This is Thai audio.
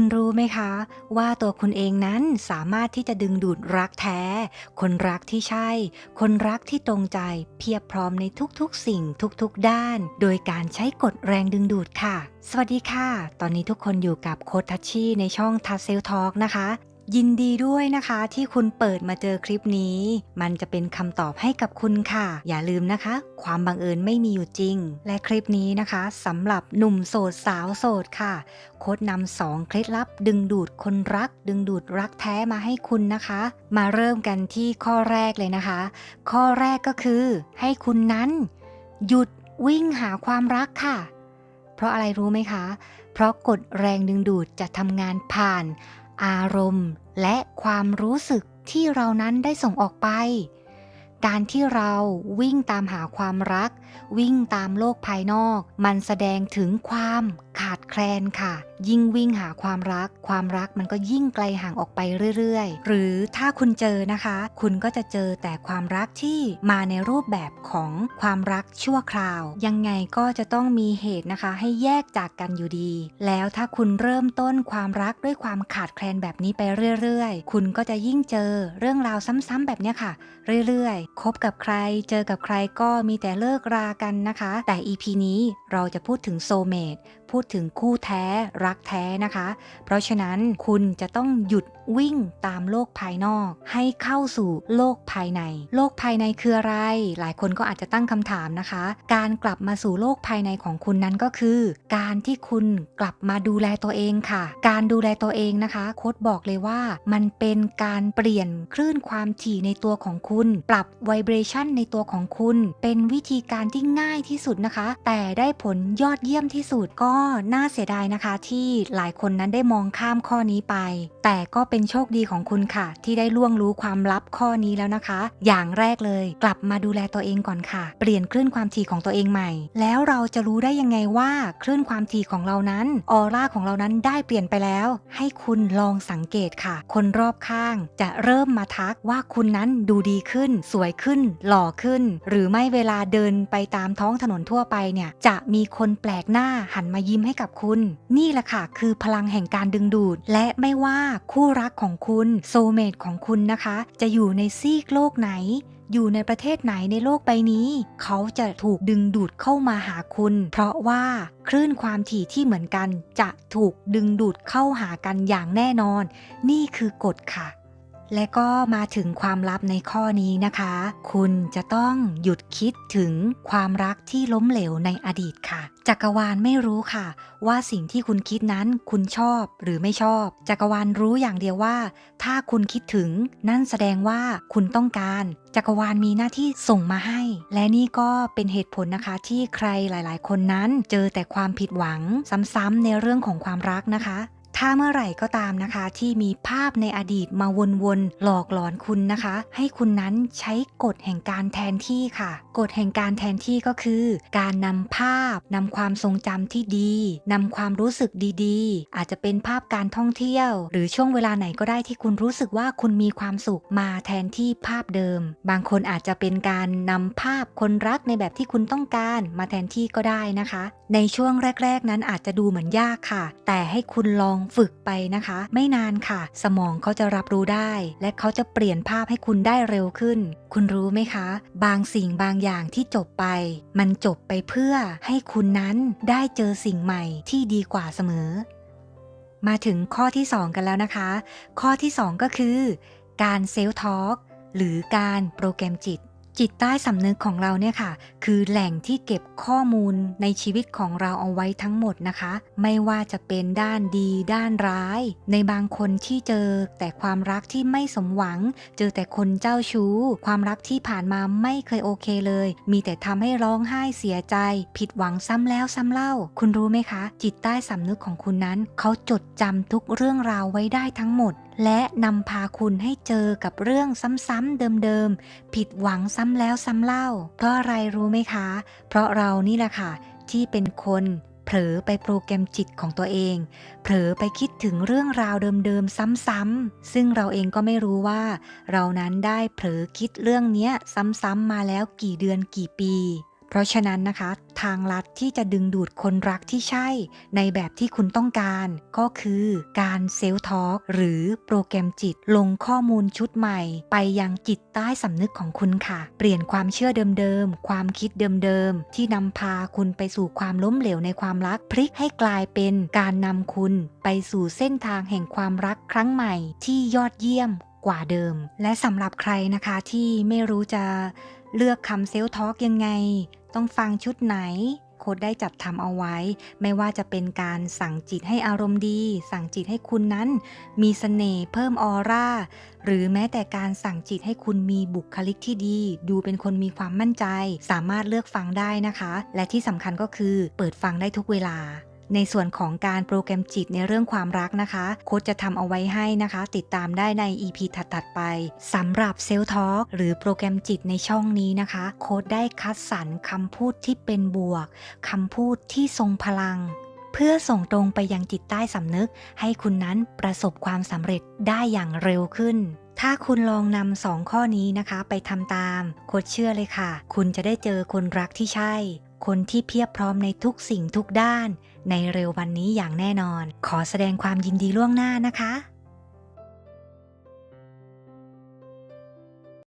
คุณรู้ไหมคะ ว่าตัวคุณเองนั้นสามารถที่จะดึงดูดรักแท้ คนรักที่ใช่ คนรักที่ตรงใจเพียบพร้อมในทุกๆ สิ่งทุกๆด้าน โดยการใช้กฎแรงดึงดูดค่ะ สวัสดีค่ะ ตอนนี้ทุกคนอยู่กับโคชทัชชี่ในช่องทัสเซลทอกนะคะ ยินดีด้วยนะคะที่คุณเปิดมาเจอคลิปนี้ มันจะเป็นคำตอบให้กับคุณค่ะ อย่าลืมนะคะ ความบังเอิญไม่มีอยู่จริง และคลิปนี้นะคะสำหรับหนุ่มโสดสาวโสดค่ะ โค้ดนำสองเคล็ดลับ ดึงดูดคนรัก ดึงดูดรักแท้มาให้คุณนะคะ มาเริ่มกันที่ข้อแรกเลยนะคะ ข้อแรกก็คือ ให้คุณนั้น หยุดวิ่งหาความรักค่ะ เพราะอะไรรู้ไหมคะ เพราะกฎแรงดึงดูดจะทำงานผ่าน อารมณ์ และความรู้สึกที่เรานั้นได้ส่งออกไป การที่เราวิ่งตามหาความรัก วิ่งตามโลกภายนอก มันแสดงถึงความ ขาดแคลนค่ะ ยิ่งวิ่งหาความรัก ความรักมันก็ยิ่งไกลห่างออกไปเรื่อยๆ หรือถ้าคุณเจอนะคะ คุณก็จะเจอแต่ความรักที่มาในรูปแบบของความรักชั่วคราว ยังไงก็จะต้องมีเหตุนะคะ ให้แยกจากกันอยู่ดี แล้วถ้าคุณเริ่มต้นความรักด้วยความขาดแคลนแบบนี้ไปเรื่อยๆ คุณก็จะยิ่งเจอเรื่องราวซ้ำๆแบบนี้ค่ะ เรื่อยๆ คบกับใคร เจอกับใครก็มีแต่เลิกรากันนะคะ แต่ EP นี้เราจะพูดถึงโซเมด พูดถึงคู่แท้รักแท้นะคะ เพราะฉะนั้นคุณจะต้องหยุด วิ่งตามโลกภายนอก ให้เข้าสู่โลกภายใน โลกภายในคืออะไร หลายคนก็อาจจะตั้งคำถามนะคะ การกลับมาสู่โลกภายในของคุณนั้นก็คือ การที่คุณกลับมาดูแลตัวเองค่ะ การดูแลตัวเองนะคะ โค้ดบอกเลยว่า มันเป็นการเปลี่ยนคลื่นความถี่ในตัวของคุณ ปรับไวเบรชันในตัวของคุณ เป็นวิธีการที่ง่ายที่สุดนะคะ แต่ได้ผลยอดเยี่ยมที่สุดก็น่าเสียดายนะคะ ที่หลายคนนั้นได้มองข้ามข้อนี้ไป แต่ก็เป็นโชคดีของคุณค่ะ ที่ได้ล่วงรู้ความลับข้อนี้แล้วนะคะ อย่างแรกเลย กลับมาดูแลตัวเองก่อนค่ะ เปลี่ยนคลื่นความถี่ของตัวเองใหม่ แล้วเราจะรู้ได้ยังไงว่าคลื่นความถี่ของเรานั้นออร่าของเรานั้นได้เปลี่ยนไปแล้ว ให้คุณลองสังเกตค่ะ คนรอบข้างจะเริ่มมาทักว่าคุณนั้นดูดีขึ้น สวยขึ้น หล่อขึ้น หรือไม่เวลาเดินไปตามท้องถนนทั่วไปเนี่ยจะมีคนแปลกหน้าหันมายิ้มให้กับคุณ นี่แหละค่ะ คือพลังแห่งการดึงดูด และไม่ว่าคู่รักของคุณโซเมตของคุณนะคะ จะอยู่ในซีกโลกไหน อยู่ในประเทศไหนในโลกใบนี้ เขาจะถูกดึงดูดเข้ามาหาคุณ เพราะว่าคลื่นความถี่ที่เหมือนกัน จะถูกดึงดูดเข้าหากันอย่างแน่นอน นี่คือกฎค่ะ และก็มาถึงความลับในข้อนี้นะคะ คุณจะต้องหยุดคิดถึงความรักที่ล้มเหลวในอดีตค่ะ จักรวาลไม่รู้ค่ะ ว่าสิ่งที่คุณคิดนั้นคุณชอบหรือไม่ชอบ จักรวาลรู้อย่างเดียวว่า ถ้าคุณคิดถึงนั่นแสดงว่าคุณต้องการ จักรวาลมีหน้าที่ส่งมาให้ และนี่ก็เป็นเหตุผลนะคะที่ใครหลาย ๆ คนนั้นเจอแต่ความผิดหวังซ้ำๆในเรื่องของความรักนะคะ ถ้าเมื่อไหร่ก็ตามนะคะ ที่มีภาพในอดีตมาวนๆหลอกหลอนคุณนะคะ ให้คุณนั้นใช้กฎแห่งการแทนที่ค่ะ กฎแห่งการแทนที่ก็คือ การนำภาพนำความทรงจำที่ดีนำความรู้สึกดีๆ อาจจะเป็นภาพการท่องเที่ยว หรือช่วงเวลาไหนก็ได้ที่คุณรู้สึกว่าคุณมีความสุขมาแทนที่ภาพเดิม บางคนอาจจะเป็นการนำภาพคนรักในแบบที่คุณต้องการมาแทนที่ก็ได้นะคะ ในช่วงแรก ๆ นั้นอาจจะดูเหมือนยากค่ะ แต่ให้คุณลองฝึกไปนะคะ ไม่นานค่ะ สมองเขาจะรับรู้ได้ และเขาจะเปลี่ยนภาพให้คุณได้เร็วขึ้น คุณรู้ไหมคะ บางสิ่งบางอย่างที่จบไป มันจบไปเพื่อให้คุณนั้นได้เจอสิ่งใหม่ที่ดีกว่าเสมอ มาถึงข้อที่ 2 กันแล้วนะคะ ข้อที่ 2 ก็คือ การเซลทอ l k หรือการโปรแกรมจิต จิตใต้สำนึกของเราเนี่ยค่ะ คือแหล่งที่เก็บข้อมูลในชีวิตของเราเอาไว้ทั้งหมดนะคะ ไม่ว่าจะเป็นด้านดี ด้านร้าย ในบางคนที่เจอแต่ความรักที่ไม่สมหวัง เจอแต่คนเจ้าชู้ ความรักที่ผ่านมาไม่เคยโอเคเลย มีแต่ทำให้ร้องไห้เสียใจ ผิดหวังซ้ำแล้วซ้ำเล่า คุณรู้ไหมคะ จิตใต้สำนึกของคุณนั้น เขาจดจำทุกเรื่องราวไว้ได้ทั้งหมด และนำพาคุณให้เจอกับเรื่องซ้ำๆเดิมๆ ผิดหวังซ้ำแล้วซ้ำเล่า เพราะอะไรรู้ไหมคะ เพราะเรานี่แหละค่ะ ที่เป็นคนเผลอไปโปรแกรมจิตของตัวเอง เผลอไปคิดถึงเรื่องราวเดิมๆซ้ำๆ ซึ่งเราเองก็ไม่รู้ว่า เรานั้นได้เผลอคิดเรื่องเนี้ยซ้ำๆมาแล้วกี่เดือนกี่ปี เพราะฉะนั้นนะคะ ทางลัดที่จะดึงดูดคนรักที่ใช่ ในแบบที่คุณต้องการ ก็คือการเซลทอ l k หรือโปรแกรมจิตลงข้อมูลชุดใหม่ ไปยังจิตใต้สำนึกของคุณค่ะ เปลี่ยนความเชื่อเดิมๆ ความคิดเดิมๆ ที่นำพาคุณไปสู่ความล้มเหลวในความรักพลิกให้กลายเป็นการนำคุณ ไปสู่เส้นทางแห่งความรักครั้งใหม่ ที่ยอดเยี่ยมกว่าเดิม และสำหรับใครนะคะที่ไม่รู้จะเลือกคำเซลทอ l k ยังไง ต้องฟังชุดไหน โค้ดได้จัดทำเอาไว้ ไม่ว่าจะเป็นการสั่งจิตให้อารมณ์ดี สั่งจิตให้คุณนั้น มีเสน่ห์เพิ่มออร่า หรือแม้แต่การสั่งจิตให้คุณมีบุคลิกที่ดี ดูเป็นคนมีความมั่นใจ สามารถเลือกฟังได้นะคะ และที่สำคัญก็คือเปิดฟังได้ทุกเวลา ในส่วนของการโปรแกรมจิตในเรื่องความรักนะคะ โค้ดจะทำเอาไว้ให้นะคะ ติดตามได้ใน EP ถัดๆไปสำหรับเซลท็อ l k หรือโปรแกรมจิตในช่องนี้นะคะ โค้ดได้คัดสรรคำพูดที่เป็นบวกคำพูดที่ทรงพลัง เพื่อส่งตรงไปยังจิตใต้สำนึก ให้คุณนั้นประสบความสำเร็จได้อย่างเร็วขึ้นถ้าคุณลองนำสองข้อนี้นะคะ ไปทำตาม โคดเชื่อเลยค่ะ คุณจะได้เจอคนรักที่ใช่ คนที่เพียบพร้อมในทุกสิ่งทุกด้าน ในเร็ววันนี้อย่างแน่นอน ขอแสดงความยินดีล่วงหน้านะคะ